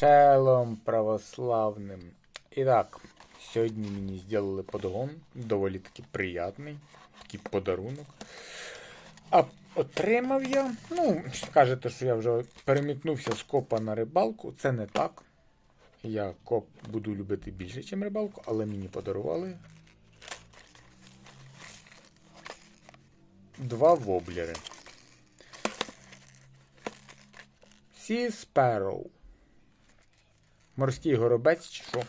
Шелом православним. І так, сьогодні мені зробили подгон, доволі таки приятний, такий подарунок. А отримав я, ну, скажете, що я вже перемітнувся з копа на рибалку. Це не так. Я коп буду любити більше, ніж рибалку, але мені подарували два воблери. Sea Sparrow. Морський горобець чи що.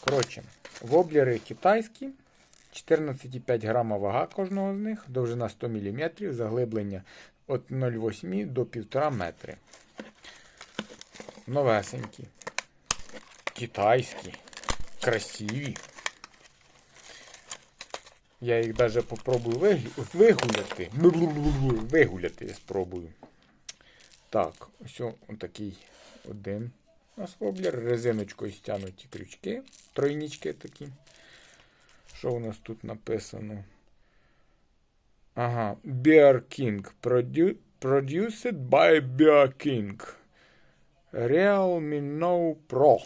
Коротше, воблери китайські. 14,5 грама вага кожного з них, довжина 100 мм, заглиблення від 0,8 до 1,5 метри. Новесенькі. Китайські. Красиві. Я їх навіть попробую вигуляти. Вигуляти я спробую. Так, ось такий один у нас воблер. Резиночкою стягнуті крючки. Тройнічки такі. Що у нас тут написано? Ага. Bear King. Produ- Produced by Bear King. Realme No Pro.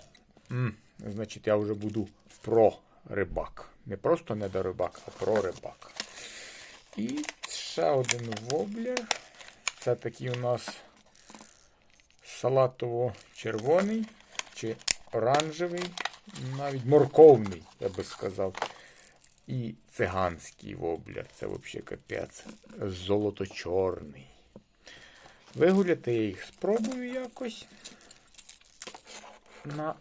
М, значить, я вже буду про рибак. Не просто недорибак, а про рибак. І ще один воблер. Це такий у нас салатово-червоний чи оранжевий, навіть морковний, я би сказав. І циганський воблер. Це взагалі капець. Золото-чорний. Вигуляти я їх спробую якось на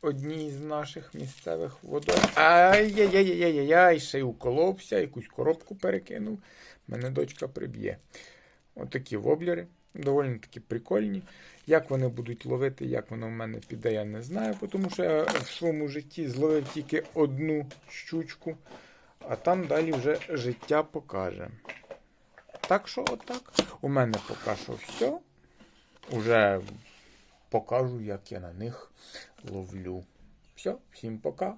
одній з наших місцевих водой. Ай-яй-яй-яй-яй, ще й уколовся, якусь коробку перекинув. Мене дочка приб'є. Отакі воблери. Доволі таки прикольні. Як вони будуть ловити, як воно в мене піде, я не знаю, тому що я в своєму житті зловив тільки одну щучку, а там далі вже життя покаже. Так що отак. У мене поки що все. Уже покажу, як я на них ловлю. Все, всім пока.